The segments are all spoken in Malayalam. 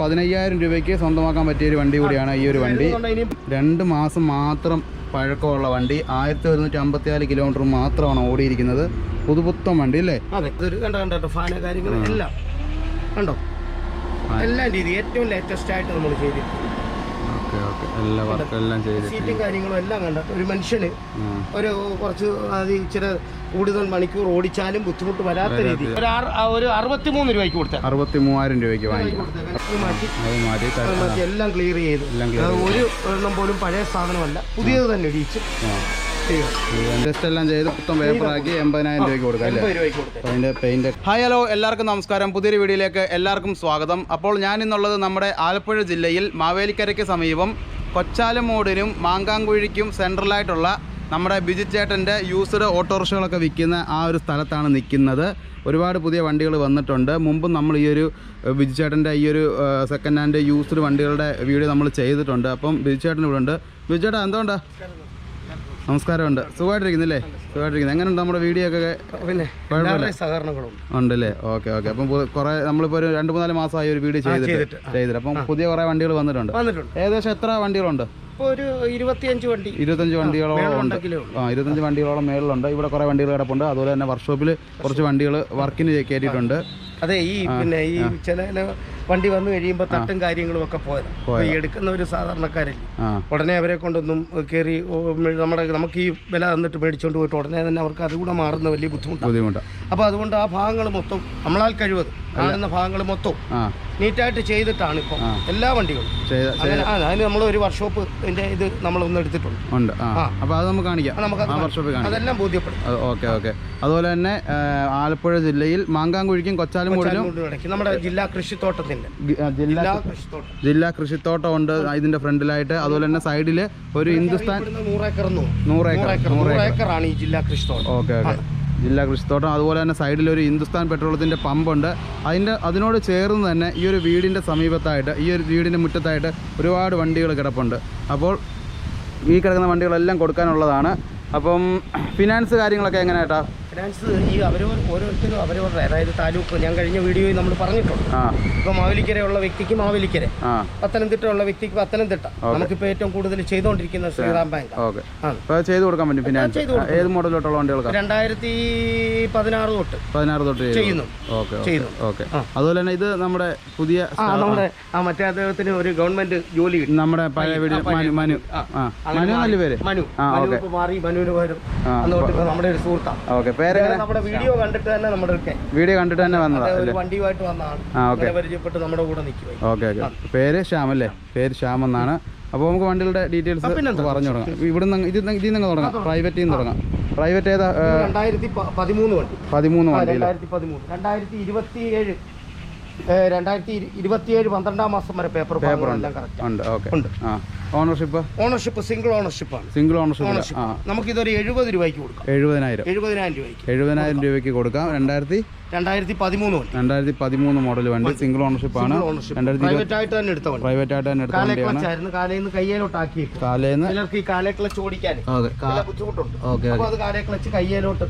പതിനയ്യായിരം രൂപയ്ക്ക് സ്വന്തമാക്കാൻ പറ്റിയ ഒരു വണ്ടി കൂടിയാണ് ഈ ഒരു വണ്ടി. രണ്ട് മാസം മാത്രം പഴക്കമുള്ള വണ്ടി. ആയിരത്തി ഒരുന്നൂറ്റി അമ്പത്തിനാല് കിലോമീറ്റർ മാത്രമാണ് ഓടിയിരിക്കുന്നത്. പുതുപുത്തൻ വണ്ടി അല്ലേ? എല്ലാം. കണ്ടോ? എല്ലാ രീതി ഏറ്റവും ലേറ്റസ്റ്റ് ആയിട്ട് നമ്മൾ ചെയ്തിട്ടുണ്ട്. എല്ലാ വർക്കെല്ലാം ചെയ്ത് സീറ്റും കാര്യങ്ങളും എല്ലാം കണ്ടോ? ഒരു മനുഷ്യന് ഒരു കുറച്ച് അത് ഇച്ചിരി കൂടുതൽ മണിക്കൂർ ഓടിച്ചാലും ബുദ്ധിമുട്ട് വരാത്ത രീതി. ഒരു അറുപത്തിമൂന്ന് രൂപയ്ക്ക് കൊടുത്താൽ അറുപത്തിമൂവായിരം രൂപയ്ക്ക് വാങ്ങി എല്ലാം ക്ലിയർ ചെയ്ത്. ഒരു എണ്ണം പോലും പഴയ സാധനമല്ല. പുതിയത് തന്നെ ഇടിച്ച് ആ. ചെയ്യണം ടെസ്റ്റ് എല്ലാം ചെയ്ത് മൊത്തം പേപ്പറാക്കി എൺപതിനായിരം രൂപയ്ക്ക് കൊടുക്കാം കൊടുത്തത് അതിന്റെ പെയിന്റ് ഹായ് ഹലോ എല്ലാവർക്കും നമസ്കാരം. പുതിയൊരു വീഡിയോയിലേക്ക് എല്ലാവർക്കും സ്വാഗതം. അപ്പോൾ ഞാൻ ഇന്നുള്ളത് നമ്മുടെ ആലപ്പുഴ ജില്ലയിൽ മാവേലിക്കരയ്ക്ക് സമീപം കൊച്ചാലമോടിനും മാങ്കാങ്കുഴിക്കും സെൻട്രലായിട്ടുള്ള നമ്മുടെ ബിജു ചേട്ടന്റെ യൂസ്ഡ് ഓട്ടോറിക്ഷകളൊക്കെ വിൽക്കുന്ന ആ ഒരു സ്ഥലത്താണ് നിൽക്കുന്നത്. ഒരുപാട് പുതിയ വണ്ടികൾ വന്നിട്ടുണ്ട്. മുമ്പും നമ്മൾ ഈ ഒരു ബിജു ചേട്ടന്റെ ഈ ഒരു സെക്കൻഡ് ഹാൻഡ് യൂസ്ഡ് വണ്ടികളുടെ വീഡിയോ നമ്മൾ ചെയ്തിട്ടുണ്ട്. അപ്പം ബിജു ചേട്ടൻ ഇവിടെ ഉണ്ട്. ബിജു ചേട്ടാ എന്തുകൊണ്ടാ? നമസ്കാരമുണ്ട്. സുഖമായിട്ടിരിക്കുന്നില്ലേ? സുഖമായിട്ടിരിക്കുന്നു. എങ്ങനെയുണ്ട് നമ്മുടെ വീഡിയോ ഒക്കെ? പിന്നെ ഉണ്ടല്ലേ? Okay okay. അപ്പം കുറെ നമ്മളിപ്പോൾ ഒരു രണ്ട് മൂന്നാൽ മാസമായി ഒരു വീഡിയോ ചെയ്തിട്ട് ചെയ്തിട്ട്. അപ്പം പുതിയ കുറേ വണ്ടികൾ വന്നിട്ടുണ്ട്. ഏകദേശം എത്ര വണ്ടികളുണ്ട്? ഇപ്പോൾ ഒരു ഇരുപത്തിയഞ്ച് വണ്ടി. ഇരുപത്തഞ്ച് വണ്ടികളോളം ഉണ്ട് ആ ഇരുപത്തഞ്ച് വണ്ടികളോളം മേളിലുണ്ട്. ഇവിടെ കുറേ വണ്ടികൾ കിടപ്പുണ്ട്. അതുപോലെ തന്നെ വർക്ക്ഷോപ്പിൽ കുറച്ച് വണ്ടികൾ വർക്കിന് കയറ്റിയിട്ടുണ്ട്. അതെ ഈ പിന്നെ ഈ ചില ചില വണ്ടി വന്നു കഴിയുമ്പോൾ തട്ടും കാര്യങ്ങളും ഒക്കെ പോയത്. എടുക്കുന്ന ഒരു സാധാരണക്കാരില്ല? ഉടനെ അവരെ കൊണ്ടൊന്നും കയറി നമ്മുടെ നമുക്ക് ഈ വില തന്നിട്ട് മേടിച്ചുകൊണ്ട് പോയിട്ട് ഉടനെ തന്നെ അവർക്ക് അതുകൂടെ മാറുന്ന വലിയ ബുദ്ധിമുട്ടാണ് ബുദ്ധിമുട്ടാണ് അപ്പോൾ അതുകൊണ്ട് ആ ഭാഗങ്ങൾ മൊത്തം നമ്മളാൽ കഴിവത് കാണുന്ന ഭാഗങ്ങൾ മൊത്തം നീറ്റായിട്ട് ചെയ്തിട്ടാണ് ഇപ്പം എല്ലാ വണ്ടികളും. അതിന് നമ്മൾ ഒരു വർക്ക്ഷോപ്പ് ഇത് നമ്മൾ ഒന്ന് എടുത്തിട്ടുണ്ട്. ഉണ്ട്. അപ്പോൾ അത് നമുക്ക് കാണിക്കാം. നമുക്ക് വർക്ക്ഷോപ്പിൽ കാണിക്കാം. അതെല്ലാം ബോധ്യപ്പെടും. Okay okay. അതുപോലെ തന്നെ ആലപ്പുഴ ജില്ലയിൽ മാങ്കാങ്കുഴിക്കും അതുകൊണ്ട് ഇടയ്ക്ക് നമ്മുടെ ജില്ലാ കൃഷിത്തോട്ടത്തിന്റെ. ജില്ലാ ജില്ലാ കൃഷിത്തോട്ടം. ജില്ലാ കൃഷിത്തോട്ടം ഉണ്ട് ഇതിന്റെ ഫ്രണ്ടിലായിട്ട്. അതുപോലെ തന്നെ സൈഡിൽ ഒരു ഹിന്ദുസ്ഥാൻ നൂറേക്കർ നൂറേക്കർ നൂറ് ഏക്കർ നൂറേക്കർ നൂറേക്കറാണ് ഈ ജില്ലാ കൃഷിത്തോട്ടം. Okay okay. ജില്ലാ കൃഷിത്തോട്ടം. അതുപോലെ തന്നെ സൈഡിൽ ഒരു ഹിന്ദുസ്ഥാൻ പെട്രോളത്തിന്റെ പമ്പുണ്ട്. അതിന്റെ അതിനോട് ചേർന്ന് തന്നെ ഈ ഒരു വീടിന്റെ സമീപത്തായിട്ട് ഈ ഒരു വീടിന്റെ മുറ്റത്തായിട്ട് ഒരുപാട് വണ്ടികൾ കിടപ്പുണ്ട്. അപ്പോൾ ഈ കിടക്കുന്ന വണ്ടികളെല്ലാം കൊടുക്കാനുള്ളതാണ്. അപ്പം ഫിനാൻസ് കാര്യങ്ങളൊക്കെ എങ്ങനെയാട്ടാ ഫിനാൻസ് ഈ അവരവർ ഓരോരുത്തരും അവരവരുടെ അതായത് താലൂക്ക് ഞാൻ കഴിഞ്ഞ വീഡിയോയിൽ നമ്മൾ പറഞ്ഞിട്ടുണ്ട്. ഇപ്പൊ മാവേലിക്കരയുള്ള വ്യക്തിക്ക് മാവേലിക്കര പത്തനംതിട്ട ഉള്ള വ്യക്തിക്ക് പത്തനംതിട്ട. നമുക്കിപ്പോ ഏറ്റവും കൂടുതൽ ചെയ്തുകൊണ്ടിരിക്കുന്ന ശ്രീറാം ബാങ്ക് ചെയ്തു കൊടുക്കാൻ പറ്റും ഫിനാൻസ്. ഏത് മോഡലോട്ടുള്ള വണ്ടികൾക്കാണ് രണ്ടായിരത്തി പതിനാറ് തൊട്ട് പതിനാറ് തൊട്ട് ചെയ്യുന്നു. ചെയ്യുന്നു. ഓക്കെ. അതുപോലെ തന്നെ ഇത് നമ്മുടെ പുതിയ നമ്മുടെ മറ്റേ അദ്ദേഹത്തിന് ഒരു ഗവൺമെന്റ് ജോലി നമ്മുടെ പഴയ വീട് മനു മനു. മനു നല്ല പേര്? മനു. മാറി. മനുവിന് പകരം നമ്മുടെ ഒരു സുഹൃത്താണ്. ഓക്കെ നമ്മുടെ വീഡിയോ കണ്ടിട്ട് തന്നെ നമ്മുടെ ഒക്കെ വീഡിയോ കണ്ടിട്ട് തന്നെ വന്നതാ ഒരു വണ്ടിയുമായിട്ട് വന്നതാണ്. ആ ഓക്കെ. അങ്ങനെ പരിചയപ്പെട്ട് നമ്മുടെ കൂടെ നിൽക്കുക ഓക്കെ ഓക്കെ. പേര് ശ്യാം അല്ലേ? പേര് ശ്യാം എന്നാണ്. അപ്പോൾ നമുക്ക് വണ്ടികളുടെ ഡീറ്റെയിൽസ് പറഞ്ഞു തുടങ്ങാം. ഇവിടുന്ന് ഇത് ഇതിൽ നിന്ന് തുടങ്ങാം. പ്രൈവറ്റിൽ നിന്ന് തുടങ്ങാം. പ്രൈവറ്റ് ഏതാ? രണ്ടായിരത്തി പതിമൂന്ന് വണ്ടി. പതിമൂന്ന് വണ്ടി രണ്ടായിരത്തി പതിമൂന്ന്. രണ്ടായിരത്തി ഇരുപത്തിയേഴ്. ഏഹ് രണ്ടായിരത്തി ഇരു- ഇരുപത്തിയേഴ് പന്ത്രണ്ടാം മാസം വരെ പേപ്പർ പേപ്പർ ഉണ്ട് ഓക്കെ. ഉണ്ട്. ആ. ഓണർഷിപ്പ് ഓണർഷിപ്പ് സിംഗിൾ ഓണർഷിപ്പാണ് സിംഗിൾ ഓണർഷിപ്പ് ഓണർഷിപ്പ് നമുക്ക് നമുക്കിതൊരു എഴുപത് രൂപയ്ക്ക് കൊടുക്കാം. എഴുപതിനായിരം. എഴുപതിനായിരം രൂപയ്ക്ക്. എഴുപതിനായിരം രൂപയ്ക്ക് കൊടുക്കാം. രണ്ടായിരത്തി രണ്ടായിരത്തി പതിമൂന്ന് വണ്ടി. രണ്ടായിരത്തി പതിമൂന്ന് മോഡൽ വണ്ടി. സിംഗിൾ ഓണർഷിപ്പ് ആണ്. പ്രൈവറ്റ് ആയിട്ട് തന്നെ എടുത്ത വണ്ടി. പ്രൈവറ്റ് ആയിട്ട് തന്നെ എടുത്ത കാലേ വണ്ടിയാണ്. കാലേന്ന് കാലേന്ന് ചിലർക്ക് ഈ കാലേ ക്ലച്ച് ഓടിക്കാൻ ബുദ്ധിമുട്ടുണ്ട്. അപ്പോൾ അത് കാലേ ക്ലച്ച് കയ്യേലോട്ട്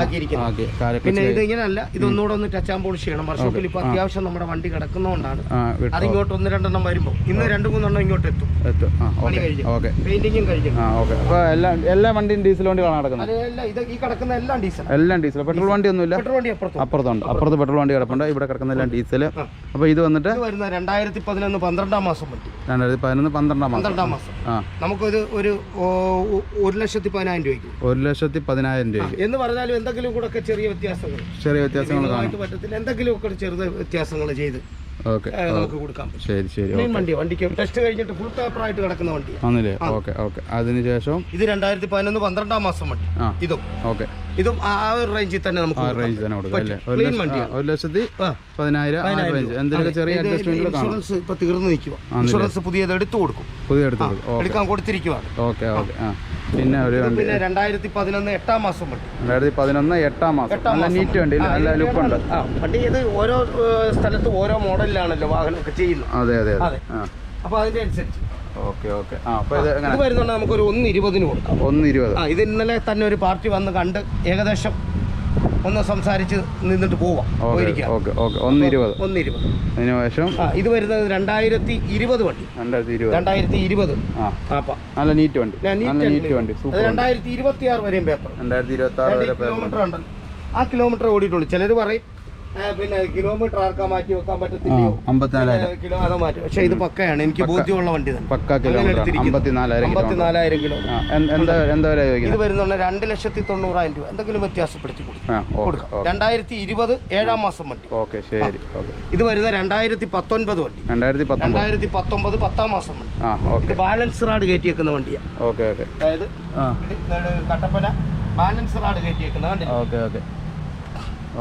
ആക്കിയിരിക്കുന്നത് പിന്നെ ഇത് ഇങ്ങനെയല്ല ഇതൊന്നുകൂടെ ഒന്ന് ടച്ച് ആൻഡ് പോളിഷ് ചെയ്യണം. വർഷോപ്പിൽ ഇപ്പോൾ അത്യാവശ്യം നമ്മുടെ വണ്ടി കിടക്കുന്നതുകൊണ്ടാണ് ആ അതിങ്ങോട്ട് ഒന്ന് രണ്ടെണ്ണം വരുമ്പോൾ ഇന്ന് രണ്ട് മൂന്നെണ്ണം ഇങ്ങോട്ട് എത്തും. എത്തും. ആ ഓക്കെ കഴിഞ്ഞു. ഓക്കെ. പെയിന്റിങ്ങും കഴിഞ്ഞു. ആ ഓക്കെ. അപ്പോൾ എല്ലാ എല്ലാ വണ്ടിയും ഡീസൽ വണ്ടികളാണ് നടക്കുന്നത്? അതെല്ലാം ഇത് ഈ കിടക്കുന്ന എല്ലാം ഡീസൽ എല്ലാം ഡീസൽ. പെട്രോൾ വണ്ടി ഒന്നുമില്ല പെട്രോൾ വണ്ടി അപ്പുറത്തും. അപ്പുറത്തുണ്ട്. അപ്പുറത്ത് പെട്രോൾ വണ്ടി കിടപ്പുണ്ട്. ഇവിടെ കിടക്കുന്ന എല്ലാം ഡീസൽ. അപ്പോൾ ഇത് വന്നിട്ട്? വരുന്ന രണ്ടായിരത്തി പതിനൊന്ന് പന്ത്രണ്ടാം മാസം പറ്റി. രണ്ടായിരത്തി പതിനൊന്ന് പന്ത്രണ്ടാം മാസം. പന്ത്രണ്ടാം മാസം. ആ. നമുക്കൊരു ഒരു ഒരു ലക്ഷത്തി പതിനായിരം രൂപയ്ക്ക്. ഒരു ലക്ഷത്തി പതിനായിരം രൂപ എന്ന് പറഞ്ഞാലും എന്തെങ്കിലും കൂടെ ചെറിയ വ്യത്യാസങ്ങൾ. ചെറിയ വ്യത്യാസങ്ങൾ പറ്റത്തില്ല. എന്തെങ്കിലും ഒക്കെ ചെറുത് വ്യത്യാസങ്ങൾ ചെയ്ത് നമുക്ക് കൊടുക്കാൻ പറ്റും ശരി ശരി മെയിൻ വണ്ടി വണ്ടിക്ക്? ടെസ്റ്റ് കഴിഞ്ഞിട്ട് ഫുൾ പേപ്പറായിട്ട് കിടക്കുന്ന വണ്ടി ആണല്ലേ? Okay okay. അതിനുശേഷം ഇത് രണ്ടായിരത്തി പതിനൊന്ന് പന്ത്രണ്ടാം മാസം വണ്ടി. ഇതും. ഓക്കെ. ഇതും ആ ഒരു റേഞ്ചിൽ തന്നെ നമുക്ക് ആ കൊടുക്കാം. റേഞ്ച് തന്നെ കൊടുക്കാം അല്ലേ? ഒരു Clean ലക്ഷം- ആ, ഒരു ലക്ഷത്തി ആ. പതിനായിരം ആ റേഞ്ച് എന്തെങ്കിലും ചെറിയ കാണും. ഇൻഷുറൻസ് ഇപ്പൊ തീർന്നു നിൽക്കുക ഇൻഷുറൻസ് പുതിയത് എടുത്തു കൊടുക്കും. പുതിയ എടുത്ത് കൊടുക്കും. ഓക്കെ. എടുക്കാൻ കൊടുത്തിരിക്കുവാണ്. ഓക്കെ ഓക്കെ ആ. പിന്നെ ഒരു വണ്ടി. പിന്നെ രണ്ടായിരത്തി പതിനൊന്ന് എട്ടാം മാസം വണ്ടി. രണ്ടായിരത്തി പതിനൊന്ന് എട്ടാം മാസം. നല്ല നീറ്റ് വണ്ടി. നല്ല ലുക്ക് ഉണ്ട്? വണ്ടി ഇത് ഓരോ സ്ഥലത്തും ഓരോ മോഡലിലാണല്ലോ വാഹനമൊക്കെ ചെയ്യുന്നത്. അതെ അതെ അതെ. അതെ. ആ. അപ്പൊ അതിന്റെ അനുസരിച്ച്. Okay okay. ആ അപ്പോൾ ഇത് ഇത് വരുന്നുണ്ട് നമുക്കൊരു ഒന്ന് ഇരുപതിന് കൊടുക്കാം. ഒന്ന് ഇരുപത് ആ ഇത് ഇന്നലെ തന്നെ ഒരു പാർട്ടി വന്ന് കണ്ട് ഏകദേശം ഒന്ന് സംസാരിച്ച് നിന്നിട്ട് പോവാം. ഓക്കെ ഓക്കെ ഓക്കെ ഒന്ന് ഇരുപത് ഒന്ന് ഇരുപത് അതിന് ആ ഇത് വരുന്നത് രണ്ടായിരത്തി ഇരുപത് വണ്ടി. രണ്ടായിരത്തി ഇരുപത്. രണ്ടായിരത്തി ഇരുപത്. നല്ല നീറ്റ് വണ്ടി. നല്ല നീറ്റ് വണ്ടി. രണ്ടായിരത്തി ഇരുപത്തി ആറ് വരെയും പേപ്പർ. രണ്ടായിരത്തി ഇരുപത്തി ആറ് വരെ പേപ്പർ. കിലോമീറ്റർ ഉണ്ടല്ലോ. ആ കിലോമീറ്റർ ഓടിയിട്ടുള്ളൂ ചിലർ പറയും "ആ, പിന്നെ കിലോമീറ്റർ ആർക്കാ മാറ്റി വെക്കാൻ പറ്റത്തില്ല പറ്റത്തില്ലയോ അമ്പത്തിനാലായിരം. കിലോ അതോ മാറ്റി. പക്ഷെ ഇത് പക്കയാണ്. എനിക്ക് ബോധ്യമുള്ള വണ്ടി തന്നെ പക്ക കിലോമീറ്റർ. അമ്പത്തിനാലായിരം കിലോമീറ്റർ. അമ്പത്തിനാലായിരം കിലോ എന്താ എന്താ വില ഇത് വരുന്നുണ്ട് രണ്ട് ലക്ഷത്തി തൊണ്ണൂറായിരം രൂപ. എന്തെങ്കിലും വ്യത്യാസപ്പെടുത്തി കൊടുക്കും. രണ്ടായിരത്തി ഇരുപത് ഏഴാം മാസം വണ്ടി. ഓക്കെ ശരി ഇത് വരുന്ന രണ്ടായിരത്തി പത്തൊൻപത് വണ്ടി. രണ്ടായിരത്തി രണ്ടായിരത്തി പത്തൊമ്പത് പത്താം മാസം വണ്ടി. ബാലൻസ് റാഡ് കയറ്റി വെക്കുന്ന വണ്ടിയാണ് ഓക്കെ ഓക്കെ. അതായത് കട്ടപ്പന ബാലൻസ് റാഡ് കയറ്റി വെക്കുന്ന വണ്ടി ഓക്കെ ഓക്കെ.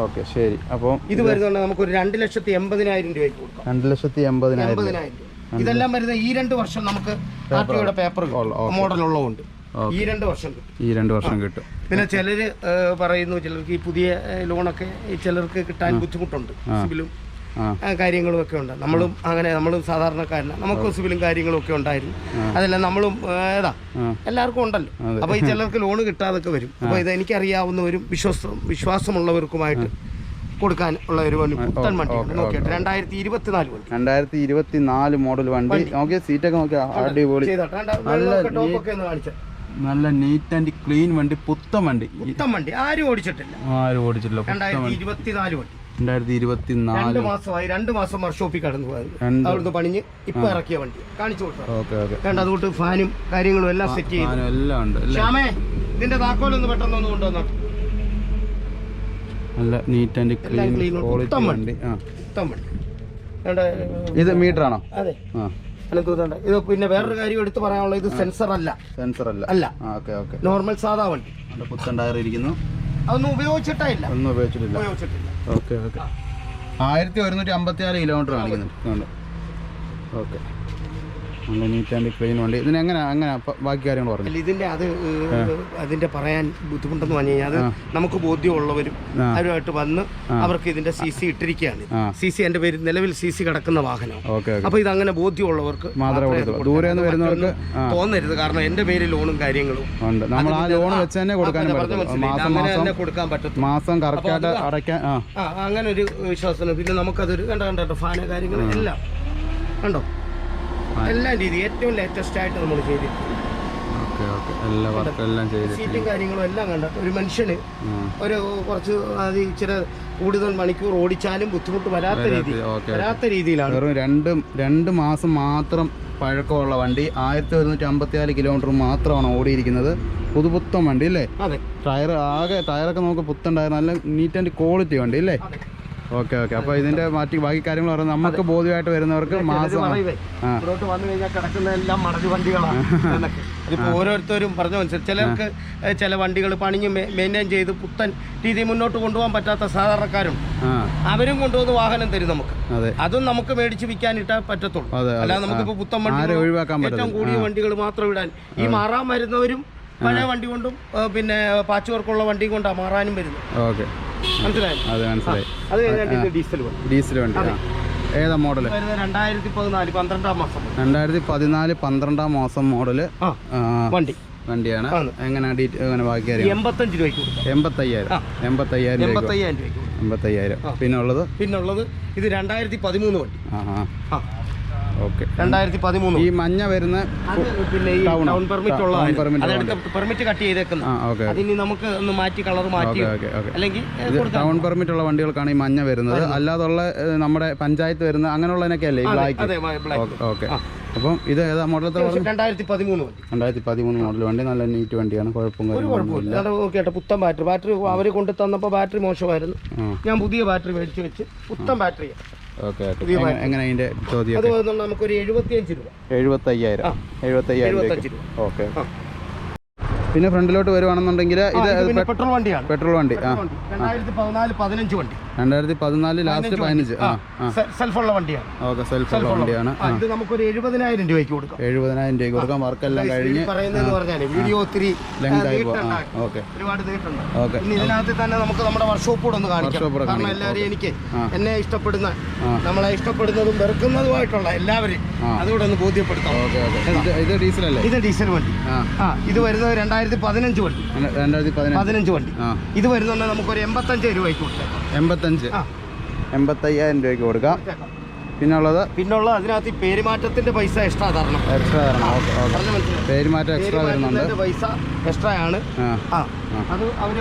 ഓക്കെ ശരി. അപ്പോൾ ഇത് വരുന്നുണ്ട് നമുക്ക് ഒരു രണ്ട് ലക്ഷത്തി എൺപതിനായിരം രൂപയ്ക്ക് കൊടുക്കാം. രണ്ട് ലക്ഷത്തി എൺപതിനായിരം ഇതെല്ലാം വരുന്ന ഈ രണ്ട് വർഷം നമുക്ക് ആർ പേപ്പർ മോഡൽ ഉള്ളതുകൊണ്ട് ഈ രണ്ട് വർഷം കിട്ടും. ഈ രണ്ട് വർഷം കിട്ടും. പിന്നെ ചിലര് പറയുന്നു ചിലർക്ക് ഈ പുതിയ ലോണൊക്കെ ചിലർക്ക് കിട്ടാൻ ബുദ്ധിമുട്ടുണ്ട് സിബിലും കാര്യങ്ങളും ഒക്കെ ഉണ്ട്. നമ്മളും അങ്ങനെ നമ്മളും സാധാരണക്കാരനാണ് നമുക്കും സിവിലും കാര്യങ്ങളും ഒക്കെ ഉണ്ടായിരുന്നു അതെല്ലാം നമ്മളും ഏതാ എല്ലാവർക്കും ഉണ്ടല്ലോ. അപ്പൊ ഈ ചിലർക്ക് ലോണ് കിട്ടാതൊക്കെ വരും. അപ്പൊ ഇത് എനിക്കറിയാവുന്നവരും വിശ്വാസം വിശ്വാസമുള്ളവർക്കുമായിട്ട് കൊടുക്കാൻ ഉള്ള ഒരു വണ്ടി പുത്തൻ വണ്ടി നോക്കിയിട്ട് രണ്ടായിരത്തി ഇരുപത്തിനാല് വണ്ടി. രണ്ടായിരത്തി ഇരുപത്തി നാല് മോഡൽ വണ്ടി. നോക്കിയ സീറ്റൊക്കെ നോക്കിയ അടിപൊളി. നല്ല നീറ്റ് ആൻഡ് ക്ലീൻ വണ്ടി പുത്തൻ വണ്ടി. പുത്തൻ വണ്ടി. ആരും ഓടിച്ചിട്ടില്ല. ആരും ഓടിച്ചിട്ടില്ല രണ്ടായിരത്തി ഇരുപത്തിനാല് വണ്ടി. രണ്ടായിരത്തി ഇരുപത്തി നാല് രണ്ട് മാസമായി രണ്ട് മാസം വർക്ക്ഷോപ്പിൽ കടന്നു പോയത് രണ്ട്. അവിടുന്ന് പണിഞ്ഞ് ഇപ്പൊ ഇറക്കിയ വണ്ടി. കാണിച്ചു കൊടുത്തു? അതുകൊണ്ട് ഫാനും കാര്യങ്ങളും എല്ലാം സെറ്റ് ചെയ്തു. എല്ലാം ഉണ്ട് ശ്യാമേ ഇതിന്റെ താക്കോലൊന്ന് പെട്ടെന്ന് ഒന്ന് കൊണ്ടുവന്നോ. നല്ല നീറ്റ് ആൻഡ് ക്ലീൻ ക്വാളിറ്റി വണ്ടി. ഇത് മീറ്റർ ആണോ അതെ ഇത് പിന്നെ വേറൊരു കാര്യം എടുത്ത് പറയാനുള്ളത് ഇത് സെൻസർ അല്ല. സെൻസർ അല്ല അല്ല നോർമൽ സാധാ വണ്ടി. പുത്തൻ ടയർ ഇരിക്കുന്നു. അതൊന്നും ഉപയോഗിച്ചിട്ടേ ഇല്ല ഒന്നും ഉപയോഗിച്ചിട്ടില്ല. ഉപയോഗിച്ചിട്ടില്ല. Okay okay. ആയിരത്തി ഒരുന്നൂറ്റി അമ്പത്തി ആറ് കിലോമീറ്റർ കാണിക്കുന്നുണ്ട്. ഓക്കെ. നല്ല നീറ്റ് ആൻഡ് ക്ലീൻ വണ്ടി. ഇതിന് എങ്ങനെ അങ്ങനെ ബാക്കി കാര്യങ്ങൾ പറഞ്ഞു? ഇതിന്റെ അത് അതിന്റെ പറയാൻ ബുദ്ധിമുട്ടെന്ന് പറഞ്ഞു കഴിഞ്ഞാൽ അത് നമുക്ക് ബോധ്യമുള്ളവരും. അവരുമായിട്ട് വന്ന് അവർക്ക് ഇതിന്റെ സി സി ഇട്ടിരിക്കുകയാണ്. സി സി എന്റെ പേര് നിലവിൽ സി സി കിടക്കുന്ന വാഹനം. അപ്പൊ ഇത് അങ്ങനെ ബോധ്യമുള്ളവർക്ക് മാത്രമേ ദൂരെ വരുന്നവർക്ക് തോന്നരുത്. കാരണം എന്റെ പേര് ലോണും കാര്യങ്ങളും ഉണ്ട്. നമ്മൾ ആ ലോൺ വെച്ച് തന്നെ കൊടുക്കാൻ പറ്റും മാസം കൊടുക്കാൻ പറ്റത്തുള്ളൂ. മാസം കറക്റ്റായിട്ട് അടയ്ക്കാൻ അങ്ങനെ ഒരു വിശ്വാസം പിന്നെ നമുക്കതൊരു കണ്ട കണ്ടോ ഫാന് കാര്യങ്ങളും എല്ലാം കണ്ടോ? എല്ലാ രീതി ഏറ്റവും ലേറ്റസ്റ്റ് ആയിട്ട് നമ്മൾ ചെയ്തിട്ടുണ്ട്. എല്ലാ വർക്ക് എല്ലാം ചെയ്തിട്ട്. സീറ്റും കാര്യങ്ങളും എല്ലാം കണ്ട? ഒരു മനുഷ്യന് ഒരു കുറച്ച് അത് ഇച്ചിരി കൂടുതൽ മണിക്കൂർ ഓടിച്ചാലും ബുദ്ധിമുട്ട് വരാത്ത രീതി വരാത്ത രീതിയിലാണ്. വെറും രണ്ട് രണ്ട് മാസം മാത്രം പഴക്കമുള്ള വണ്ടി. ആയിരത്തി ഒരുന്നൂറ്റി അമ്പത്തി നാല് കിലോമീറ്റർ മാത്രമാണ് ഓടിയിരിക്കുന്നത്. പുതുപുത്തൻ വണ്ടി അല്ലേ ടയർ ആകെ ടയറൊക്കെ നമുക്ക് പുത്തൻ ടയർ നല്ല നീറ്റ് ആൻഡ് ക്വാളിറ്റി വണ്ടി അല്ലേ ഓക്കെ ഓക്കെ. അപ്പോൾ ഇതിന്റെ ബാക്കി ബാക്കി കാര്യങ്ങൾ പറഞ്ഞാൽ നമുക്ക് ബോധ്യമായിട്ട് വരുന്നവർക്ക് മാസം ഇവിടോട്ട് വന്നു കഴിഞ്ഞാൽ വണ്ടികളാണ് എന്നൊക്കെ ഓരോരുത്തരും പറഞ്ഞ മനസ്സിലായി ചിലർക്ക് ചില വണ്ടികൾ പണിഞ്ഞ് മെയിന്റെയിൻ ചെയ്ത് പുത്തൻ രീതി മുന്നോട്ട് കൊണ്ടുപോകാൻ പറ്റാത്ത സാധാരണക്കാരും അവരും കൊണ്ടുവന്ന് വാഹനം തരും നമുക്ക്. അതെ. നമുക്ക് മേടിച്ച് വിൽക്കാനിട്ടാ പറ്റത്തുള്ളൂ. അല്ലാതെ നമുക്കിപ്പോ പുത്തൻ വണ്ടി ഒഴിവാക്കാൻ ഏറ്റവും കൂടിയ വണ്ടികൾ മാത്രം ഇടാൻ. ഈ മാറാൻ വരുന്നവരും പഴയ വണ്ടി കൊണ്ടും പിന്നെ പാച്ച് വണ്ടി വണ്ടിയും കൊണ്ടാണ് മാറാനും വരുന്നത്. ഓക്കെ. മനസ്സിലായി? അത് മനസ്സിലായി. അത് കഴിഞ്ഞിട്ട് ഇത് ഡീസൽ വണ്ടി ഡീസൽ വണ്ടി ഏതാ മോഡൽ രണ്ടായിരത്തി പതിനാല് പന്ത്രണ്ടാം മാസം. രണ്ടായിരത്തി പതിനാല് പന്ത്രണ്ടാം മാസം മോഡൽ. വണ്ടി. വണ്ടിയാണ്. എങ്ങനെ എങ്ങനെ ബാക്കി എൺപത്തഞ്ച് രൂപയ്ക്ക് എൺപത്തയ്യായിരം. എൺപത്തയ്യായിരം എൺപത്തയ്യായിരം എൺപത്തയ്യായിരം പിന്നെ ഉള്ളത് പിന്നെ ഉള്ളത് ഇത് രണ്ടായിരത്തി പതിമൂന്ന് വണ്ടി. ആ. ഓക്കെ. രണ്ടായിരത്തി പതിമൂന്ന് ഈ മഞ്ഞ വരുന്ന പിന്നെ ഈ ടൗൺ പെർമിറ്റ് ടൗൺ പെർമിറ്റ് അതെടുത്ത് പെർമിറ്റ് കട്ട് ചെയ്തേക്കുന്നത് നമുക്ക് ഒന്ന് മാറ്റി കളർ മാറ്റി അല്ലെങ്കിൽ. ടൗൺ പെർമിറ്റ് ഉള്ള വണ്ടികൾക്കാണ് ഈ മഞ്ഞ വരുന്നത്. അല്ലാതുള്ള നമ്മുടെ പഞ്ചായത്ത് വരുന്ന അങ്ങനെയുള്ളതിനൊക്കെ അല്ലേ ഓക്കെ. അപ്പം ഇത് ഏതാ മോഡൽ? രണ്ടായിരത്തി പതിമൂന്ന് രണ്ടായിരത്തി പതിമൂന്ന് മോഡൽ വണ്ടി. നല്ല നീറ്റ് വണ്ടിയാണ്. കുഴപ്പം പുത്തൻ ബാറ്ററി. ബാറ്ററി അവർ കൊണ്ടു തന്നപ്പോൾ ബാറ്ററി മോശമായിരുന്നു. ഞാൻ പുതിയ ബാറ്ററി മേടിച്ചു വെച്ച് പുത്തൻ ബാറ്ററി എങ്ങനെ- ചോദ്യം അത് വന്നാൽ നമുക്കൊരു എഴുപത്തിയഞ്ച് രൂപ. എഴുപത്തയ്യായിരം. എഴുപത്തയ്യായിരം എഴുപത്തഞ്ച് ഓക്കെ. പിന്നെ ഫ്രണ്ടിലോട്ട് വരുവാണെന്നുണ്ടെങ്കിൽ ഇത് പെട്രോൾ വണ്ടിയാണ്. പെട്രോൾ വണ്ടി. ആ. രണ്ടായിരത്തി പതിനാല് പതിനഞ്ച് വണ്ടി. രണ്ടായിരത്തി പതിനാല് ലാസ്റ്റ് പതിനഞ്ച്. സെൽഫുള്ള വണ്ടിയാണ്. ഓക്കെ സെൽഫുള്ള വണ്ടിയാണ്. ആ, ഇത് നമുക്കൊരു എഴുപതിനായിരം രൂപയ്ക്ക് കൊടുക്കാം. എഴുപതിനായിരം കൊടുക്കാം. വർക്കെല്ലാം കഴിഞ്ഞ് വീഡിയോ ഒത്തിരി ലെങ്ത് ആയി നീട്ടുണ്ടാക്കി. പോകും ആ ഓക്കെ. ഒരുപാട് നീട്ടുണ്ട്. ഓക്കെ. ഇനി ഇതിനകത്ത് തന്നെ നമുക്ക് നമ്മുടെ വർക്ക്ഷോപ്പ് കൂടെ ഒന്ന് കാണിക്കാം. കാരണം എല്ലാവരും എനിക്ക് എന്നെ ഇഷ്ടപ്പെടുന്ന നമ്മളെ ഇഷ്ടപ്പെടുന്നതും വെറുക്കുന്നതുമായിട്ടുള്ള എല്ലാവരും. അതുകൂടെ ഒന്ന് ബോധ്യപ്പെടുത്താം. ഇത് ഇത് അല്ലേ ഇത് ഡീസൽ വണ്ടി. ഇത് വരുന്നത് രണ്ടായിരത്തി പതിനഞ്ച് വണ്ടി. രണ്ട്- രണ്ടായിരത്തി പതിനഞ്ച് വണ്ടി. ഇത് വരുന്നുണ്ടെങ്കിൽ നമുക്കൊരു എൺപത്തഞ്ച് രൂപയ്ക്ക് കൊടുത്തേക്കാം. എൺപത്തഞ്ച്. എൺപത്തയ്യായിരം രൂപയ്ക്ക് കൊടുക്കാം. പിന്നുള്ളത്? പിന്നുള്ളത് പിന്നുള്ള അതിനകത്ത് ഈ പേരുമാറ്റത്തിന്റെ പൈസ എക്സ്ട്രാ തരണം. എക്സ്ട്രാ തരണം. Okay okay. പേരുമാറ്റം എക്സ്ട്രാ വരുന്നുണ്ട് പേരുമാറ്റത്തിന്റെ പൈസ എക്സ്ട്രാ ആണ്. ആ ആ അത് അവർ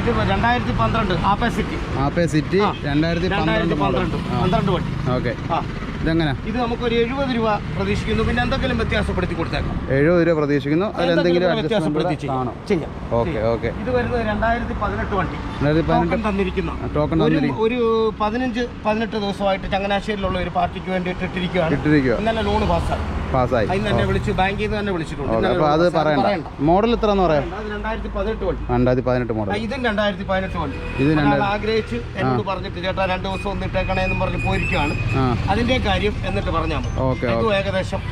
ഇത് രണ്ടായിരത്തി പന്ത്രണ്ട് ആപ്പേ സിറ്റി. ആ. രണ്ടായിരത്തി പന്ത്രണ്ട്. രണ്ടായിരത്തി പന്ത്രണ്ട് പന്ത്രണ്ട് വണ്ടി. ഓക്കെ. ആ. ഇതെങ്ങനെ? ഇത് നമുക്കൊരു എഴുപത് രൂപ പ്രതീക്ഷിക്കുന്നു. പിന്നെ എന്തെങ്കിലും വ്യത്യാസപ്പെടുത്തി കൊടുത്തേക്കാം. എഴുപത് രൂപ പ്രതീക്ഷിക്കുന്നു. അതിലെന്തെങ്കിലും വ്യത്യാസപ്പെടുത്തി ചെയ്യാം. Okay okay. ഇത് വരുന്നത് രണ്ടായിരത്തി പതിനെട്ട് വണ്ടി ടോക്കൺ തന്നിരിക്കുന്നു. ടോക്കൺ ഒരു ഒരു പതിനഞ്ച് പതിനെട്ട് ദിവസമായിട്ട് ചങ്ങനാശ്ശേരിയിലുള്ള ഒരു പാർട്ടിക്ക് വേണ്ടി ഇട്ടിരിക്കുകയാണ്. ഇട്ടിരിക്കുക. ഇന്നലെ ലോൺ പാസ്സായി. പാസ്സായി. ബാങ്കിൽ നിന്ന് തന്നെ വിളിച്ചിട്ടുണ്ട്. അപ്പോൾ അത് പറയണ്ട. മോഡൽ എത്ര എന്ന് പറയാം? രണ്ടായിരത്തി പതിനെട്ട് മോഡൽ. ഇതും രണ്ടായിരത്തി പതിനെട്ട് മോഡൽ. ഇത് ഒരാൾ ആഗ്രഹിച്ച് എന്നോട് പറഞ്ഞിട്ട് ചേട്ടാ രണ്ട് ദിവസം ഒന്ന് ഇട്ടേക്കണേ എന്ന് പറഞ്ഞ് പോയിരിക്കുകയാണ്. അതിന്റെ കാര്യം എന്നിട്ട് പറഞ്ഞാൽ മതി. ഓക്കെ ഇതും ഏകദേശം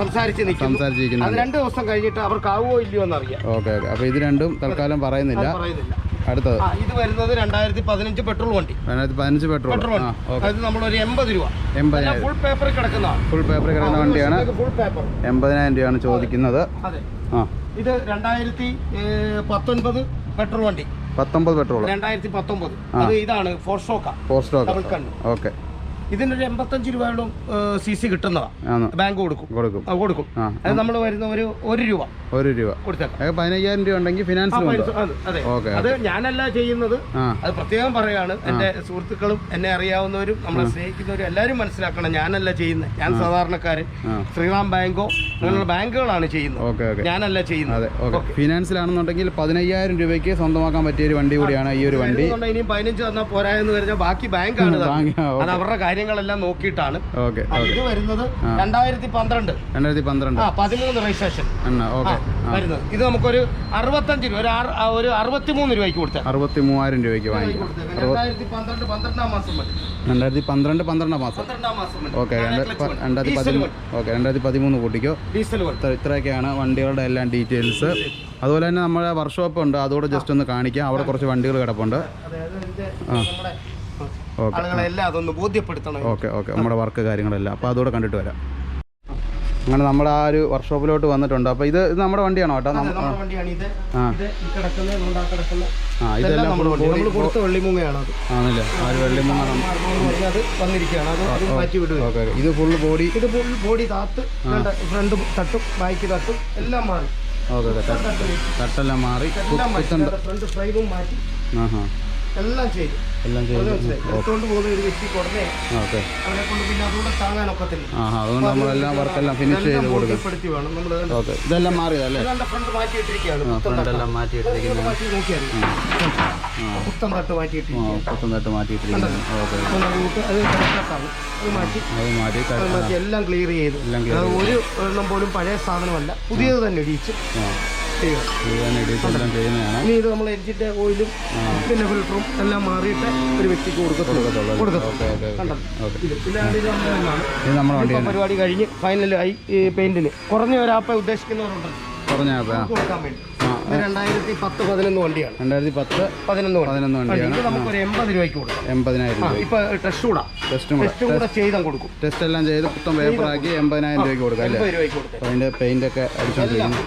സംസാരിച്ചിരിക്കുന്നു രണ്ട് ദിവസം കഴിഞ്ഞിട്ട് അവർക്കാവോ ഇല്ലയോ എന്നറിയാം. Okay okay. അപ്പോൾ ഇത് രണ്ടും തൽക്കാലം പറയുന്നില്ല. പറയുന്നില്ല. അടുത്തത്. ഇത് വരുന്നത് രണ്ടായിരത്തി പതിനഞ്ച് പെട്രോൾ വണ്ടി. രണ്ടായിരത്തി പതിനഞ്ച് പെട്രോൾ അത് നമ്മളൊരു എൺപത് രൂപ. എൺപതിനായിരം ഫുൾ പേപ്പർ കിടക്കുന്ന ഫുൾ പേപ്പർ കിടക്കുന്ന വണ്ടിയാണ്. ഫുൾ പേപ്പർ എൺപതിനായിരം രൂപയാണ് ചോദിക്കുന്നത്. ആ. ഇത് രണ്ടായിരത്തി പത്തൊൻപത് പെട്രോൾ വണ്ടി. പത്തൊമ്പത് പെട്രോൾ രണ്ടായിരത്തി പത്തൊമ്പത്. ഇതാണ് four stroke. Four stroke. Okay. ഇതിനൊരു എൺപത്തഞ്ച് രൂപയോളം സി സി കിട്ടുന്നതാണ് ബാങ്ക് കൊടുക്കും. കൊടുക്കും. കൊടുക്കും. അത് നമ്മൾ വരുന്ന ഒരു ഒരു രൂപ. ഒരു രൂപ. കൊടുത്തേക്കാം. പതിനയ്യായിരം രൂപ ഉണ്ടെങ്കിൽ ഫിനാൻസ് അത്, അതെ. ഞാനല്ല ചെയ്യുന്നത്. അത് പ്രത്യേകം പറയാണ്. എന്റെ സുഹൃത്തുക്കളും എന്നെ അറിയാവുന്നവരും നമ്മളെ സ്നേഹിക്കുന്നവരും എല്ലാവരും മനസ്സിലാക്കണം. ഞാനല്ല ചെയ്യുന്നത്. ഞാൻ സാധാരണക്കാരൻ. ശ്രീറാം ബാങ്കോ അങ്ങനെയുള്ള ബാങ്കുകളാണ് ചെയ്യുന്നത്. ഞാനല്ല ചെയ്യുന്നത്. ഫിനാൻസിലാണെന്നുണ്ടെങ്കിൽ പതിനയ്യായിരം രൂപയ്ക്ക് സ്വന്തമാക്കാൻ പറ്റിയ ഒരു വണ്ടി കൂടിയാണ് ഈ ഒരു വണ്ടി. ഇനിയും പതിനഞ്ച് തന്നാൽ പോരായെന്ന് പറഞ്ഞാൽ ബാക്കി ബാങ്കാണ് അത് അവരുടെ കാര്യങ്ങളെല്ലാം നോക്കിയിട്ടാണ്. ഇത് വരുന്നത് രണ്ടായിരത്തി പന്ത്രണ്ട്. രണ്ടായിരത്തി പന്ത്രണ്ട്. ആ പതിമൂന്ന് രജിസ്ട്രേഷൻ വരുന്നത്. ഇത് നമുക്കൊരു അറുപത്തഞ്ച് രൂപ ഒരു അറുപത്തിമൂന്ന് രൂപയ്ക്ക് കൊടുത്താൽ അറുപത്തി മൂവായിരം രൂപയ്ക്ക് വാങ്ങിക്കാം. രണ്ടായിരത്തി പന്ത്രണ്ട് പന്ത്രണ്ടാം മാസം രണ്ടായിരത്തി പന്ത്രണ്ട് പന്ത്രണ്ടാം ഓക്കെ രണ്ടായിരത്തി പതിമൂന്ന് ഓക്കെ രണ്ടായിരത്തി പതിമൂന്ന് കൂട്ടിക്കോ. ഇത്രയൊക്കെയാണ് വണ്ടികളുടെ എല്ലാം ഡീറ്റെയിൽസ്. അതുപോലെ തന്നെ നമ്മുടെ വർക്ക്ഷോപ്പ് ഉണ്ട് അതുകൂടെ ജസ്റ്റ് ഒന്ന് കാണിക്കാം. അവിടെ കുറച്ച് വണ്ടികൾ കിടപ്പുണ്ട്. ഇതിന്റെ നമ്മുടെ ഓക്കെ ആളുകളെ എല്ലാം അതൊന്ന് ബോധ്യപ്പെടുത്തണം. ഓക്കെ ഓക്കെ നമ്മുടെ വർക്ക് കാര്യങ്ങളെല്ലാം. അപ്പോൾ അതുകൂടെ കണ്ടിട്ട് വരാം. അങ്ങനെ നമ്മൾ ആ ഒരു വർക്ക്ഷോപ്പിലോട്ട് വന്നിട്ടുണ്ട്. അപ്പോൾ ഇത് ഇത് നമ്മുടെ വണ്ടിയാണോ കേട്ടോ? ആ. ഇതെല്ലാം ആണല്ലേ? ആ ഒരു ഇത് ഫുൾ ബോഡി ഇത് ഫുൾ ബോഡി താത്ത് ഫ്രണ്ട് തട്ടും ബാക്ക് തട്ടും എല്ലാം മാറി. ഓക്കെ തട്ടെല്ലാം മാറി. ഫ്രണ്ട് മാറ്റി. ആ ഹാ എല്ലാം ചെയ്തു. എല്ലാം ചെയ്തു. എടുത്തുകൊണ്ട് പോകുന്ന ഒരു വ്യക്തി ഉടനെ ഓക്കെ. അവരെ കൊണ്ട് പിന്നെ അതുകൂടെ താങ്ങാനൊക്കത്തില്ല ആ അതുകൊണ്ട് നമ്മളെല്ലാം വർക്കെല്ലാം ഫിനിഷ് ചെയ്ത് കൊടുക്കും. വേണം നമ്മൾ ഓക്കെ. ഇതെല്ലാം മാറിയതല്ലേ ഫ്രണ്ട് മാറ്റിയിട്ടിരിക്കുകയാണ്. തട്ട്. ഫ്രണ്ടെല്ലാം മാറ്റിയിട്ടിരിക്കുന്നത് മാറ്റി നോക്കിയാൽ പുത്തൻ തട്ട് മാറ്റിയിട്ടിരിക്കുകയാണ്. പുത്തനായിട്ട് മാറ്റിയിട്ടിരിക്കുന്നത് ഓക്കെ. അത് കറക്റ്റാണ് അത് മാറ്റി. അത് മാറ്റി മാറ്റി എല്ലാം ക്ലിയർ ചെയ്തു. ഒരു എണ്ണം പോലും പഴയ സാധനമല്ല. പുതിയത് തന്നെ ഇടിച്ച് ചെയ്യുക. ഇത് നമ്മൾ എഞ്ചിന്റെ ഓയിലും പിന്നെ ഫിൽറ്ററും എല്ലാം മാറിയിട്ട് ഒരു വ്യക്തിക്ക് കൊടുക്കത്തുള്ളൂ. കൊടുക്കത്തുള്ളൂ പരിപാടി കഴിഞ്ഞ് ഫൈനലായി പെയിന്റിന് കുറഞ്ഞ ഒരാപ്പ ഉദ്ദേശിക്കുന്നവരുണ്ട്. കുറഞ്ഞ ആ. കൊടുക്കാൻ വേണ്ടി. രണ്ടായിരത്തി പത്ത് പതിനൊന്ന് വണ്ടിയാണ്. രണ്ടായിരത്തി പത്ത് പതിനൊന്ന് പതിനൊന്ന് വണ്ടിയാണ്. നമുക്കൊരു എൺപത് രൂപയ്ക്ക് കൊടുക്കാം. എൺപതിനായിരം രൂപ ഇപ്പൊ ടെസ്റ്റ് കൂടാ. ടെസ്റ്റും കൂടെ. ടെസ്റ്റും കൂടെ ചെയ്താൽ കൊടുക്കും. ടെസ്റ്റ് എല്ലാം ചെയ്ത് പുത്തൻ പേപ്പറാക്കി എൺപതിനായിരം രൂപയ്ക്ക് കൊടുക്കാം. അല്ലേ? അപ്പോൾ അതിന്റെ ഒക്കെ അടിച്ചോണ്ടിരിക്കുന്നു.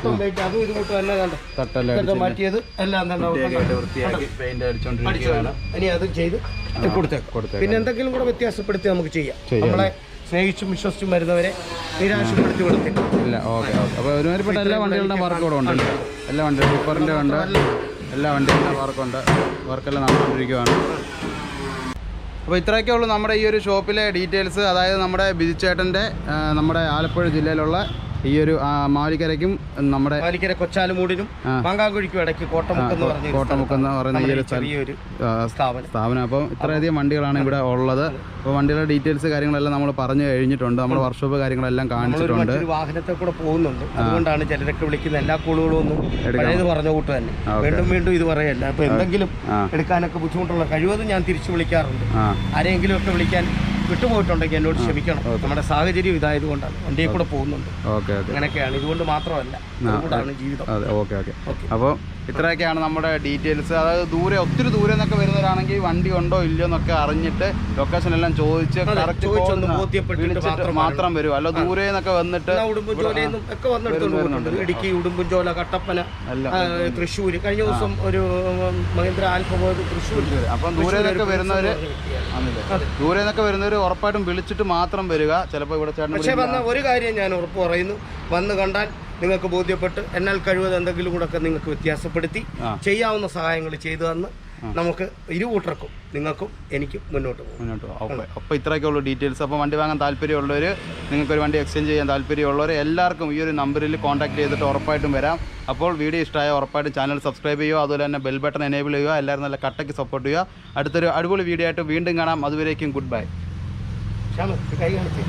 തട്ടെല്ലാം മാറ്റിയത്? എല്ലാം പെയിന്റ് അടിച്ചോണ്ടിരിക്കുകയാണ്. ഇനി അത് ചെയ്ത് കൊടുത്തേക്കും. കൊടുത്തേക്കാം. പിന്നെ എന്തെങ്കിലും കൂടെ വ്യത്യാസപ്പെടുത്തി നമുക്ക് ചെയ്യാം. നമ്മളെ സ്നേഹിച്ചും വിശ്വസിച്ചും വരുന്നവരെ നിരാശപ്പെടുത്തി കൊടുത്തില്ല ഇല്ല ഓക്കെ ഓക്കെ. അപ്പോൾ ഒരുമാതിരിപ്പെട്ട എല്ലാ വണ്ടികളുടെ വർക്ക് ഇവിടെ ഉണ്ട് എല്ലാ ഉണ്ട് ടിപ്പറിന്റെ ഉണ്ട്. എല്ലാ വണ്ടികളുടെ വർക്കുണ്ട്. വർക്കെല്ലാം നടന്നുകൊണ്ടിരിക്കുകയാണ് അപ്പോൾ ഇത്രയൊക്കെ ഉള്ളൂ നമ്മുടെ ഈ ഒരു ഷോപ്പിലെ ഡീറ്റെയിൽസ്. അതായത് നമ്മുടെ ബിജിച്ചേട്ടന്റെ നമ്മുടെ ആലപ്പുഴ ജില്ലയിലുള്ള ഈ ഒരു ആ, നമ്മുടെ മാലിക്കര കൊച്ചാലുമൂടിനും. മാങ്കാങ്കുഴിക്കും ഇടയ്ക്ക് കോട്ടമുക്ക് എന്ന് പറഞ്ഞ പറയുന്ന ഈ ഒരു ചെറിയൊരു സ്ഥാപനം. സ്ഥാപനം. അപ്പം ഇത്രയധികം വണ്ടികളാണ് ഇവിടെ ഉള്ളത്. അപ്പോൾ വണ്ടികളുടെ ഡീറ്റെയിൽസ് കാര്യങ്ങളെല്ലാം നമ്മൾ പറഞ്ഞു കഴിഞ്ഞിട്ടുണ്ട്. നമ്മുടെ വർക്ക്ഷോപ്പ് കാര്യങ്ങളെല്ലാം കാണിച്ചിട്ടുണ്ട്. വാഹനത്തെ കൂടെ പോകുന്നുണ്ട്. അതുകൊണ്ടാണ് ചിലരൊക്കെ വിളിക്കുന്ന എല്ലാ കോളുകളും ഒന്നും പഴയത് പറഞ്ഞ കൂട്ട് തന്നെ. വീണ്ടും വീണ്ടും ഇത് പറയല്ല അപ്പൊ എന്തെങ്കിലും എടുക്കാനൊക്കെ ബുദ്ധിമുട്ടുള്ള കഴിവതും ഞാൻ തിരിച്ചു വിളിക്കാറുണ്ട്. ആരെങ്കിലും ഒക്കെ വിളിക്കാൻ വിട്ടുപോയിട്ടുണ്ടെങ്കിൽ എന്നോട് ക്ഷമിക്കണം. നമ്മുടെ സാഹചര്യം ഇതായതുകൊണ്ടാണ്. വണ്ടിയെ കൂടെ പോകുന്നുണ്ട്. അങ്ങനെയൊക്കെയാണ്. ഇതുകൊണ്ട് മാത്രമല്ല അതുകൊണ്ടാണ് ജീവിതം. Okay okay. അപ്പോൾ ഇത്രയൊക്കെയാണ് നമ്മുടെ ഡീറ്റെയിൽസ്. അതായത് ദൂരെ ഒത്തിരി ദൂരെ നിന്നൊക്കെ വരുന്നവരാണെങ്കിൽ വണ്ടി ഉണ്ടോ ഇല്ലയോ എന്നൊക്കെ അറിഞ്ഞിട്ട് ലൊക്കേഷൻ എല്ലാം ചോദിച്ച് കറക്റ്റ് മാത്രം വരും. അല്ല ദൂരെ നിന്നൊക്കെ വന്നിട്ട് ഒക്കെ ഇടുക്കി ഉടുമ്പുംചോല കട്ടപ്പന തൃശ്ശൂർ തൃശ്ശൂര്. കഴിഞ്ഞ ദിവസം ഒരു മഹേന്ദ്ര ആൽഫ പോയത് തൃശ്ശൂർ അപ്പം ദൂരെ നിന്നൊക്കെ വരുന്നവര് ദൂരെ നിന്നൊക്കെ വരുന്നവർ ഉറപ്പായിട്ടും വിളിച്ചിട്ട് മാത്രം വരിക. ചിലപ്പോൾ ഇവിടെ ചേട്ടൻ പക്ഷേ വന്ന ഒരു കാര്യം ഞാൻ ഉറപ്പ് പറയുന്നു. വന്ന് കണ്ടാൽ നിങ്ങൾക്ക് ബോധ്യപ്പെട്ട് എന്നാൽ കഴിവത് എന്തെങ്കിലും കൂടെ ഒക്കെ നിങ്ങൾക്ക് വ്യത്യാസപ്പെടുത്തി. ചെയ്യാവുന്ന സഹായങ്ങൾ ചെയ്തു തന്ന് നമുക്ക് ഇരുകൂട്ടർക്കും നിങ്ങൾക്കും എനിക്കും മുന്നോട്ട് പോകും. മുന്നോട്ട് പോകും. അപ്പോൾ ഇത്രയൊക്കെ ഉള്ളൂ ഡീറ്റെയിൽസ്. അപ്പോൾ വണ്ടി വാങ്ങാൻ താല്പര്യമുള്ളവർ നിങ്ങൾക്കൊരു വണ്ടി എക്സ്ചേഞ്ച് ചെയ്യാൻ താല്പര്യമുള്ളവർ എല്ലാവർക്കും ഈ ഒരു നമ്പറിൽ കോൺടാക്ട് ചെയ്തിട്ട് ഉറപ്പായിട്ടും വരാം. അപ്പോൾ വീഡിയോ ഇഷ്ടമായ ഉറപ്പായിട്ടും ചാനൽ സബ്സ്ക്രൈബ് ചെയ്യുക അതുപോലെ തന്നെ ബെൽ ബട്ടൺ എനേബിൾ ചെയ്യുക എല്ലാവരും നല്ല കട്ടയ്ക്ക് സപ്പോർട്ട് ചെയ്യുക. അടുത്തൊരു അടിപൊളി വീഡിയോ ആയിട്ട് വീണ്ടും കാണാം. അതുവരേക്കും ഗുഡ് ബൈ ശ്യാമ, ഇത് കൈ കാണിച്ച്